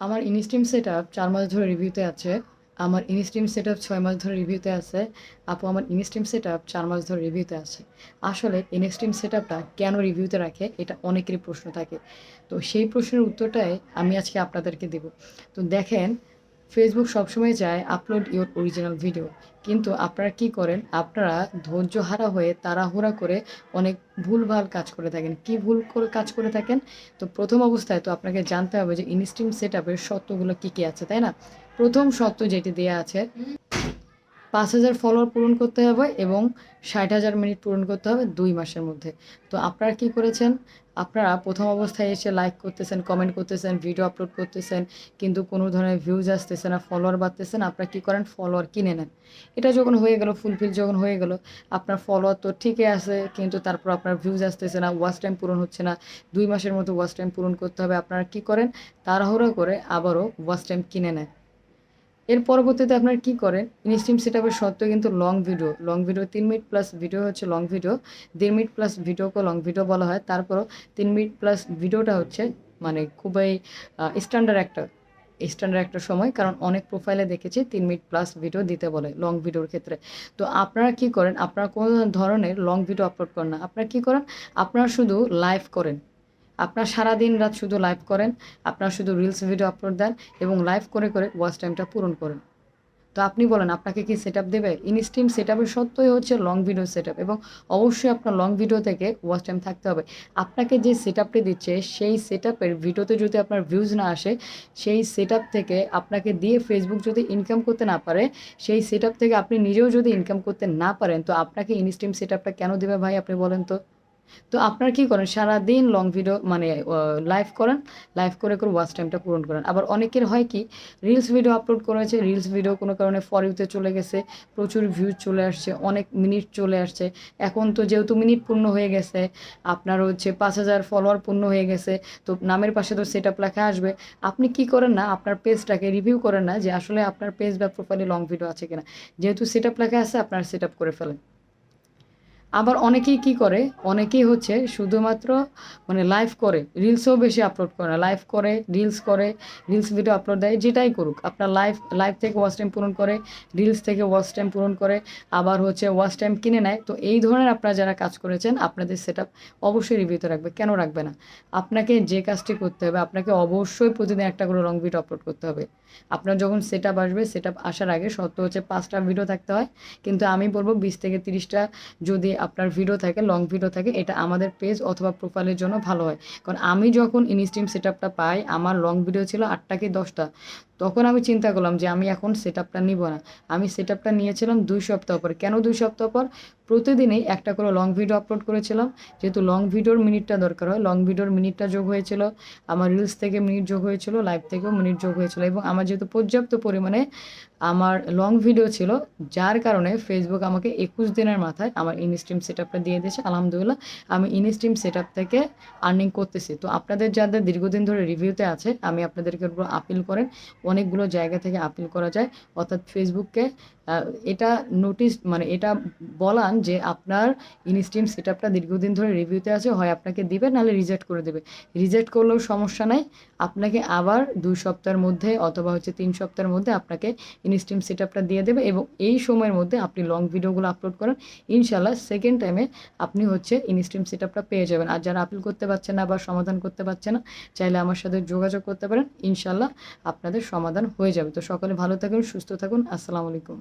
আমার ইনস্টিম set up চার মাস ধরে রিভিউতে আছে। আমার ইনস্টিম সেট আপ ছয় মাস ধরে রিভিউতে আছে। আপু, আমার ইনস্টিম সেট আপ চার মাস ধরে রিভিউতে আছে। আসলে ইনস্টিম সেট আপটা কেন রিভিউতে রাখে, এটা অনেকেরই প্রশ্ন থাকে। তো সেই প্রশ্নের উত্তরটাই আমি আজকে আপনাদেরকে দেব। তো দেখেন ফেসবুক সবসময় চায় আপলোড ইউর অরিজিনাল ভিডিও কিন্তু আপনারা কি করেন? আপনারা ধৈর্য হারা হয়ে তাড়াহুড়া করে অনেক ভুলভাল কাজ করে থাকেন। কি ভুল করে, কাজ করে থাকেন? তো প্রথম অবস্থায় তো আপনাকে জানতে হবে যে ইনস্টিম সেট আপের শর্তগুলো কী কী আছে, তাই না? প্রথম শর্ত যেটি দেওয়া আছে পাঁচ হাজার ফলোয়ার পূরণ করতে হবে এবং ষাট হাজার মিনিট পূরণ করতে হবে দুই মাসের মধ্যে। তো আপনারা কি করেছেন? আপনারা প্রথম অবস্থায় এসে লাইক করতেছেন কমেন্ট করতেছেন ভিডিও আপলোড করতেছেন, কিন্তু কোনো ধরনের ভিউজ আসতেছে না ফলোয়ার বাড়তেছে না, আপনারা কী করেন? ফলোয়ার কিনে নেন। এটা যখন হয়ে গেল ফুলফিল যখন হয়ে গেল, আপনার ফলোয়ার তো ঠিকই আছে, কিন্তু তারপর আপনার ভিউজ আসতেছে না ওয়াচ টাইম পূরণ হচ্ছে না, দুই মাসের মতো ওয়াচ টাইম পূরণ করতে হবে, আপনারা কী করেন? তাড়াহুড়ো করে আবারও ওয়াচ টাইম কিনে নেন। এর পরবর্তীতে আপনার কী করেন? ইনস্টিম সেট আপের সত্ত্বেও কিন্তু লং ভিডিও লং ভিডিও তিন মিনিট প্লাস ভিডিও হচ্ছে লং ভিডিও দেড় মিনিট প্লাস ভিডিওকে লং ভিডিও বলা হয়। তারপরও তিন মিনিট প্লাস ভিডিওটা হচ্ছে মানে খুবই স্ট্যান্ডার্ড একটা স্ট্যান্ডার্ড একটা সময়। কারণ অনেক প্রোফাইলে দেখেছি তিন মিনিট প্লাস ভিডিও দিতে বলে লং ভিডিওর ক্ষেত্রে। তো আপনারা কি করেন? আপনারা কোনো ধরনের লং ভিডিও আপলোড করেন না। আপনারা কি করেন? আপনারা শুধু লাইভ করেন। আপনার সারাদিন রাত শুধু লাইভ করেন, আপনার শুধু রিলস ভিডিও আপলোড দেন এবং লাইভ করে করে ওয়াচ টাইমটা পূরণ করেন। তো আপনি বলেন, আপনাকে কি সেট আপ দেবে ইনস্টিম সেট আপের সত্যই হচ্ছে লং ভিডিও সেট আপ এবং অবশ্যই আপনার লং ভিডিও থেকে ওয়াচ টাইম থাকতে হবে। আপনাকে যে সেট আপটি দিচ্ছে, সেই সেট আপের ভিডিওতে যদি আপনার ভিউজ না আসে, সেই সেট আপ থেকে আপনাকে দিয়ে ফেসবুক যদি ইনকাম করতে না পারে, সেই সেট আপ থেকে আপনি নিজেও যদি ইনকাম করতে না পারেন, তো আপনাকে ইনস্টিম সেট আপটা কেন দেবে ভাই আপনি বলেন তো? তো আপনারা কী করেন? সারাদিন লং ভিডিও মানে লাইভ করেন লাইভ করে করে ওয়াচ টাইমটা পূরণ করেন। আবার অনেকের হয় কি রিলস ভিডিও আপলোড করেছে রিলস ভিডিও কোনো কারণে ফর ইউতে চলে গেছে, প্রচুর ভিউজ চলে আসছে, অনেক মিনিট চলে আসছে। এখন তো যেহেতু মিনিট পূর্ণ হয়ে গেছে, আপনার হচ্ছে পাঁচ হাজার ফলোয়ার পূর্ণ হয়ে গেছে, তো নামের পাশে তো সেট আপ লেখা আসবে। আপনি কি করেন না, আপনার পেজটাকে রিভিউ করেন না যে আসলে আপনার পেজ বা প্রোফাইলে লং ভিডিও আছে কিনা। যেহেতু সেট আপ লেখা আছে, আপনার সেট আপ করে ফেলেন। আবার অনেকেই কি করে? অনেকেই হচ্ছে শুধুমাত্র মানে লাইভ করে রিলসও বেশি আপলোড করে না। লাইভ করে রিলস করে রিলস ভিডিও আপলোড দেয়, যেটাই করুক। আপনার লাইভ লাইভ থেকে ওয়াচ টাইম পূরণ করে রিলস থেকে ওয়াচ টাইম পূরণ করে, আবার হচ্ছে ওয়াচ টাইম কিনে নেয়। তো এই ধরনের আপনারা যারা কাজ করেছেন, আপনাদের সেট অবশ্যই রিভিউতে রাখবে। কেন রাখবে না? আপনাকে যে কাজটি করতে হবে, আপনাকে অবশ্যই প্রতিদিন একটা করে লং ভিডিও আপলোড করতে হবে। আপনার যখন সেট আপ আসবে সেট আপ আসার আগে সত্য হচ্ছে পাঁচটা ভিডিও থাকতে হয়। কিন্তু আমি বলব, বিশ থেকে তিরিশটা যদি আপনার ভিডিও থাকে লং ভিডিও থাকে, এটা আমাদের পেজ অথবা প্রোফাইলের জন্য ভালো হয়। কারণ আমি যখন ইনস্টিম সেট পাই, আমার লং ভিডিও ছিল আটটা কি দশটা। তখন আমি চিন্তা করলাম যে আমি এখন সেট আপটা নিব না। আমি সেট আপটা নিয়েছিলাম দুই সপ্তাহ পর। কেন দুই সপ্তাহ পর? প্রতিদিনই একটা করে লং ভিডিও আপলোড করেছিলাম। যেহেতু লং ভিডিওর মিনিটটা দরকার হয় লং ভিডিওর মিনিটটা যোগ হয়েছিল, আমার রিলস থেকে মিনিট যোগ হয়েছিল লাইভ থেকেও মিনিট যোগ হয়েছিল এবং আমার যেহেতু পর্যাপ্ত পরিমাণে আমার লং ভিডিও ছিল, যার কারণে ফেসবুক আমাকে একুশ দিনের মাথায় আমার ইনস্ট্রিম সেট আপটা দিয়ে দিয়েছে। আলহামদুলিল্লাহ, আমি ইনস্ট্রিম সেট আপ থেকে আর্নিং করতেছি। তো আপনাদের যাদের দীর্ঘদিন ধরে রিভিউতে আছে, আমি আপনাদেরকে আপিল করেন। অনেকগুলো জায়গা থেকে আপিল করা যায়। অর্থাৎ ফেসবুককে এটা নোটিস মানে এটা বলান যে আপনার ইনস্টিম সেট আপটা দীর্ঘদিন ধরে রিভিউতে আছে, হয় আপনাকে দিবে, নাহলে রিজেক্ট করে দেবে। রিজেক্ট করলেও সমস্যা নাই। আপনাকে আবার দুই সপ্তাহের মধ্যে অথবা হচ্ছে তিন সপ্তাহের মধ্যে আপনাকে ইনস্টিম সেট আপটা দিয়ে দেবে এবং এই সময়ের মধ্যে আপনি লং ভিডিওগুলো আপলোড করেন। ইনশাল্লাহ সেকেন্ড টাইমে আপনি হচ্ছে ইনস্টিম সেট আপটা পেয়ে যাবেন। আর যারা আপিল করতে পারছেন না বা সমাধান করতে পারছে না, চাইলে আমার সাথে যোগাযোগ করতে পারেন। ইনশাল্লাহ আপনাদের সমাধান হয়ে যাবে। তো সকলে ভালো থাকুন সুস্থ থাকুন। আসসালামু আলাইকুম।